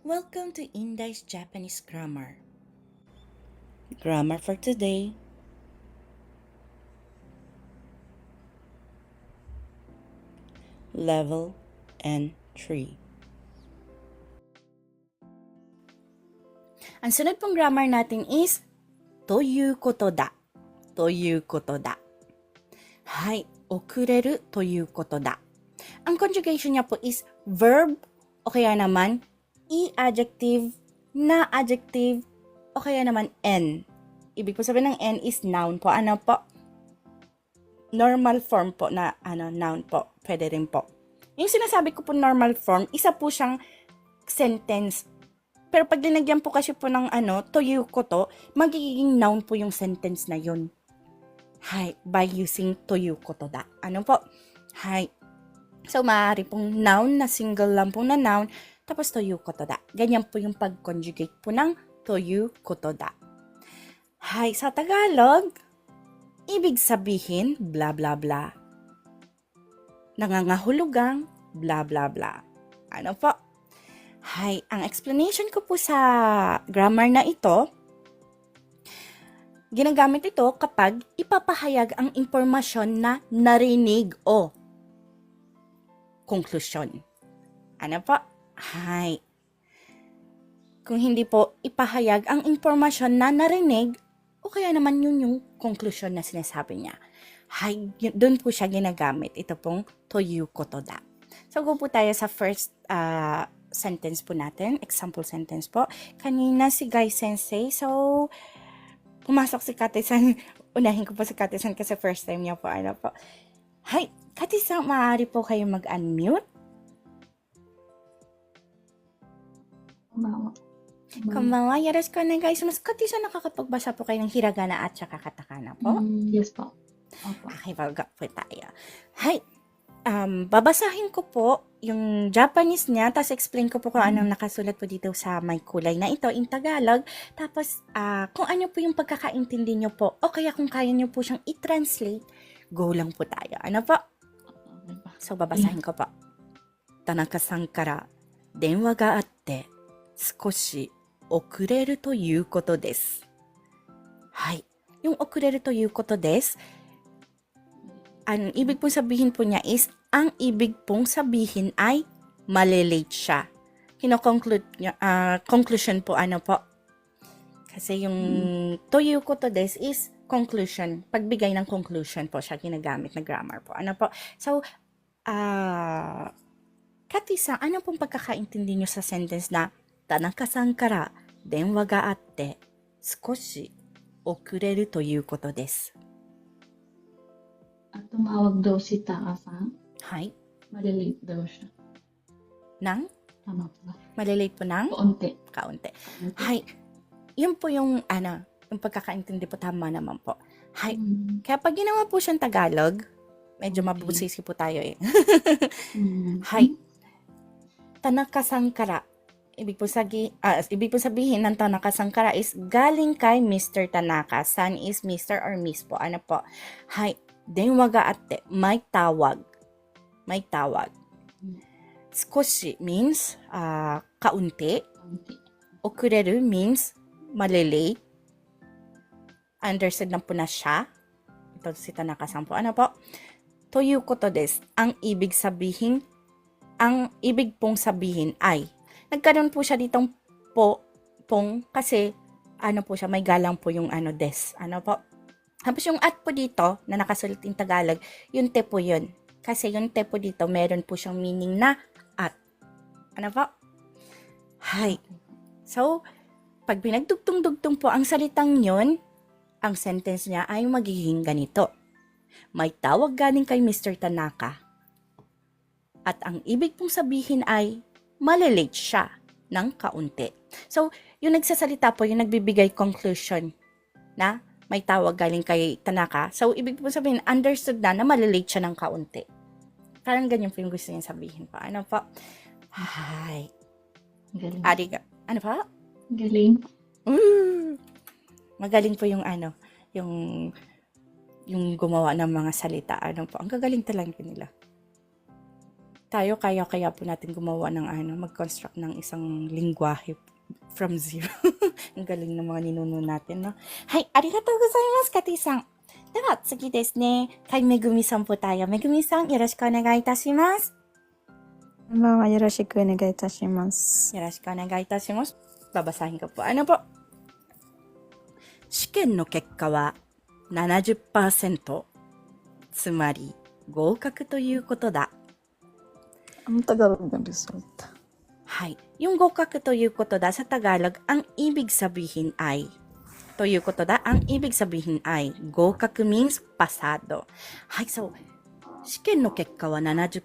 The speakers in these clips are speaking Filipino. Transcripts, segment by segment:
Welcome to Indai's Japanese Grammar. Grammar for today. Level and tree. Ang sunod pong grammar natin is toyu koto da. Toyu koto da. Hai, okureru toyu koto da. Ang conjugation niya po is verb o kaya naman i-adjective, na adjective, o kaya naman n. Ibig po sabihin ng n is noun po. Ano po? Normal form po na ano, noun po. Pwede rin po. Yung sinasabi ko po normal form, isa po siyang sentence. Pero pag linagyan po kasi po ng ano, toyu ko to, magiging noun po yung sentence na yun. Hi, by using toyu ko to da. Ano po? Hi. So, maaari pong noun na single lang po na noun, tapos toyu ko to da. Ganyan po yung pag-conjugate po ng toyu ko to da. Hi, sa Tagalog, ibig sabihin, bla bla bla. Nangangahulugang, bla bla bla. Ano po? Hi, ang explanation ko po sa grammar na ito, ginagamit ito kapag ipapahayag ang impormasyon na narinig o konklusyon. Ano po? Hi. Kung hindi po ipahayag ang impormasyon na narinig, o kaya naman yun yung konklusyon na sinasabi niya. Hi, doon po siya ginagamit. Ito pong toyu koto da. So, go po tayo sa first ah, sentence po natin. Example sentence po. Kanina si Guy Sensei. So, pumasok si Kate-san. Unahin ko po si Kate-san kasi first time niya po. Ano po. Hi, Kate-san, maaari po kayo mag-unmute. んばんは。こんばんは。よろしくお願いします。Kate-san, nakakapagbasa po kayo ng hiragana at saka katakana po? Mm, yes po. Opo. Okay, baga po tayo. Hi. Um, babasahin ko po yung Japanese niya, tapos explain ko po kung anong nakasulat po dito sa may kulay na ito in Tagalog. Tapos, ah, kung ano po yung pagkakaintindi nyo po, o kaya kung kaya nyo po siyang i-translate, go lang po tayo. Ano po? Okay pa. So, babasahin ko po. Tanaka-san kara, 電話があって、 少し遅れるということです。はい。Yung 遅れるということです。Ang ibig pong sabihin po niya is, ang ibig pong sabihin ay malilate siya. Kino-conclude niya, ah, conclusion po ano po. Kasi yung to you koto des is conclusion. Pagbigay ng conclusion po siya ginagamit na grammar po. Ano po? So, ah, Kati-san, ano pong pagkakaintindi niyo sa sentence na Tanaka-san kara 電話があって少し遅れるということです。 At tumawag daw si Taka-san. はい。 Malilate daw siya. Nang? Tama po ba? Malilate po ng Kaunti. kaunti. Kaunti. Hay. Yun po yung, ano, yung pagkakaintindi po tama naman po. Hay. Mm, Kaya pag ginawa po siyang Tagalog, medyo Okay. mabusisi po tayo eh. mm, Hay. Tanaka-san kara. Ibig po, sagi, uh, ibig po sabihin ng Tanaka Sankara is galing kay Mr. Tanaka. San is Mr. or Miss po. Ano po? Hi, denwaga atte. May tawag. May tawag. Skoshi means uh, kaunti. Okureru means malilate. Understood na po na siya. Ito si Tanaka-san po. Ano po? To you koto des. Ang ibig sabihin, ang ibig pong sabihin ay nagkaroon po siya ditong po, pong, kasi, ano po siya, may galang po yung ano, des. Ano po? Tapos yung at po dito, na nakasulat in Tagalog, yung te po yun. Kasi yung te po dito, meron po siyang meaning na at. Ano po? Hay. So, pag pinagdugtong-dugtong po ang salitang yon, ang sentence niya ay magiging ganito. May tawag galing kay Mr. Tanaka. At ang ibig pong sabihin ay malilate siya ng kaunti. So, yung nagsasalita po, yung nagbibigay conclusion na may tawag galing kay Tanaka. So, ibig po sabihin, understood na na malilate siya ng kaunti. Parang ganyan po yung gusto niya sabihin pa. Ano po? Hi. Galing. Ariga. Ano pa? Galing. Mm. Magaling po yung ano, yung yung gumawa ng mga salita. Ano po, ang gagaling talaga nila tayo kaya-kaya po natin gumawa ng ano, mag-construct ng isang lingwahe from zero. Ang galing ng mga ninuno natin, no? Hay, arigatou gozaimasu, Kati-san. では次ですね。はい、めぐみさんpo tayo. めぐみさん、よろしくお願いいたします。こんばんは。よろしくお願いいたします。よろしくお願いいたします。Babasahin ko po. Ano po? 試験の結果は70%。つまり合格ということだ。 Ang Tagalog ng resulta. Hay. Yung gokak toいうことだ sa Tagalog, ang ibig sabihin ay toいうことだ ang ibig sabihin ay gokak means pasado. Hay, so 試験の結果は70%。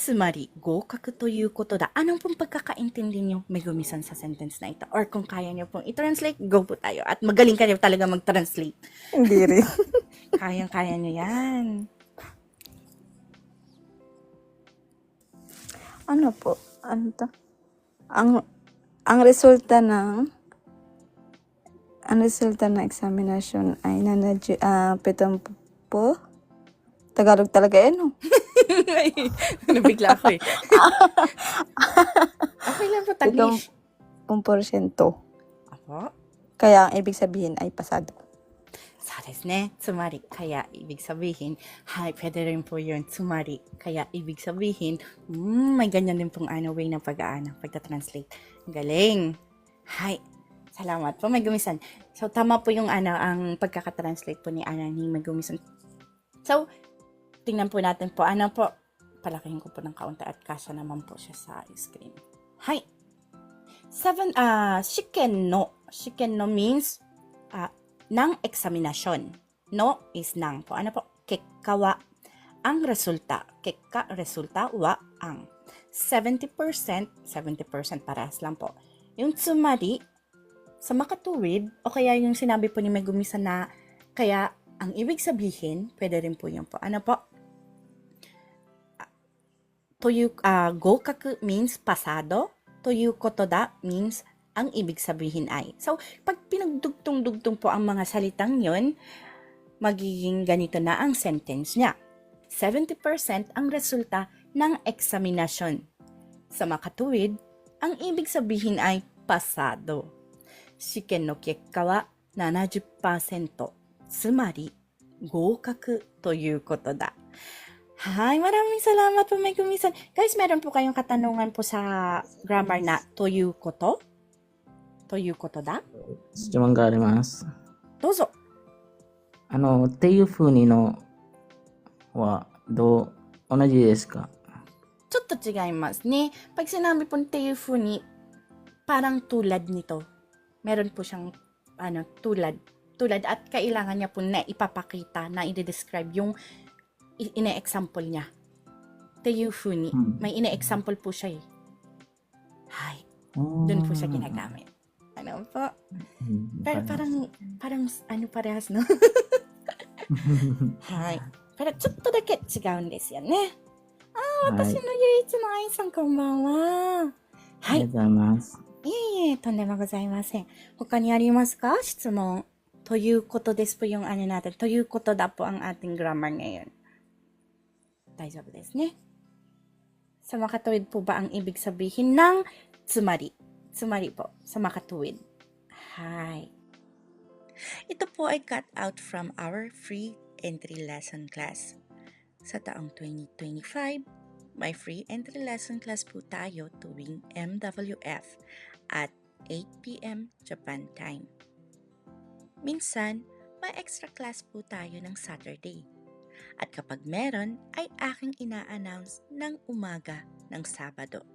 つまり、合格ということだ。Anong pong pagkakaintindi niyo, Megumi-san, sa sentence na ito? Or kung kaya niyo pong i-translate, go po tayo. At magaling kayo talaga mag-translate. Hindi rin. Kayang-kaya niyo yan. Ano po? Ano to? Ang, ang resulta ng ang resulta ng examination ay nanadyo, ah, pitong po. Tagalog talaga eh, no? Nabigla ako eh. okay lang po, Taglish. Pitong porsyento. Apo? Kaya ang ibig sabihin ay pasado. そうですね。つまり、kaya ibig sabihin, hay, pwede rin po yun. Tsumari, kaya ibig sabihin, mm, may ganyan din pong ano, way ng pag-aano, pagta-translate. Galing. Hay, salamat po, may gumisan. So, tama po yung ano, ang pagkaka-translate po ni Ana ni Megumisan. So, tingnan po natin po. Ano po, palakihin ko po ng kaunti at kasya naman po siya sa screen. Hay. Seven, ah, shiken no. Shiken no means, ah, ng eksaminasyon. No is ng po. Ano po? Kekka wa. Ang resulta. Kekka, resulta, wa, ang. 70%, 70% parehas lang po. Yung tsumari, sa makatuwid, o kaya yung sinabi po ni Megumisa na, kaya ang ibig sabihin, pwede rin po yun po. Ano po? To you, uh, gokaku means pasado. To you koto da means ang ibig sabihin ay. So, pag pinagdugtong-dugtong po ang mga salitang yon, magiging ganito na ang sentence niya. 70% ang resulta ng eksaminasyon. Sa makatuwid, ang ibig sabihin ay pasado. 試験の結果は70%。つまり、合格ということだ。Hi, maraming salamat po, Megumi-san. Guys, meron po kayong katanungan po sa grammar na to you koto? To you koto da? 質問があります。どうぞ。あの、っていう風にのは、どう、同じですか ちょっと違いますね。Pag sinabi po te you fu ni, parang tulad nito. Meron po siyang, ano, tulad. Tulad at kailangan niya po na ipapakita, na i-describe yung i- ine-example niya. Te you fu ni. Hmm. May ine-example po siya eh. Hay, doon po siya ginagamit. Ano po? Hmm, Pero parang- parang, parang, ano parehas, no? Hay. Pero ちょっとだけ違うんですよね。はい。私の唯一の愛さんこんばんは。はい。ありがとうございます。いえいえ、とんでもございません。他にありますか質問。ということですpo yung ano natin. Toいうことda po ang ating grammar ngayon. 大丈夫ですね。Sa makatuwid po ba ang ibig sabihin ng tsumari? Tsumari po, sa makatuwid. Hi. Ito po ay cut out from our free entry lesson class. Sa taong 2025, may free entry lesson class po tayo tuwing MWF at 8pm Japan time. Minsan, may extra class po tayo ng Saturday. At kapag meron, ay aking ina-announce ng umaga ng Sabado.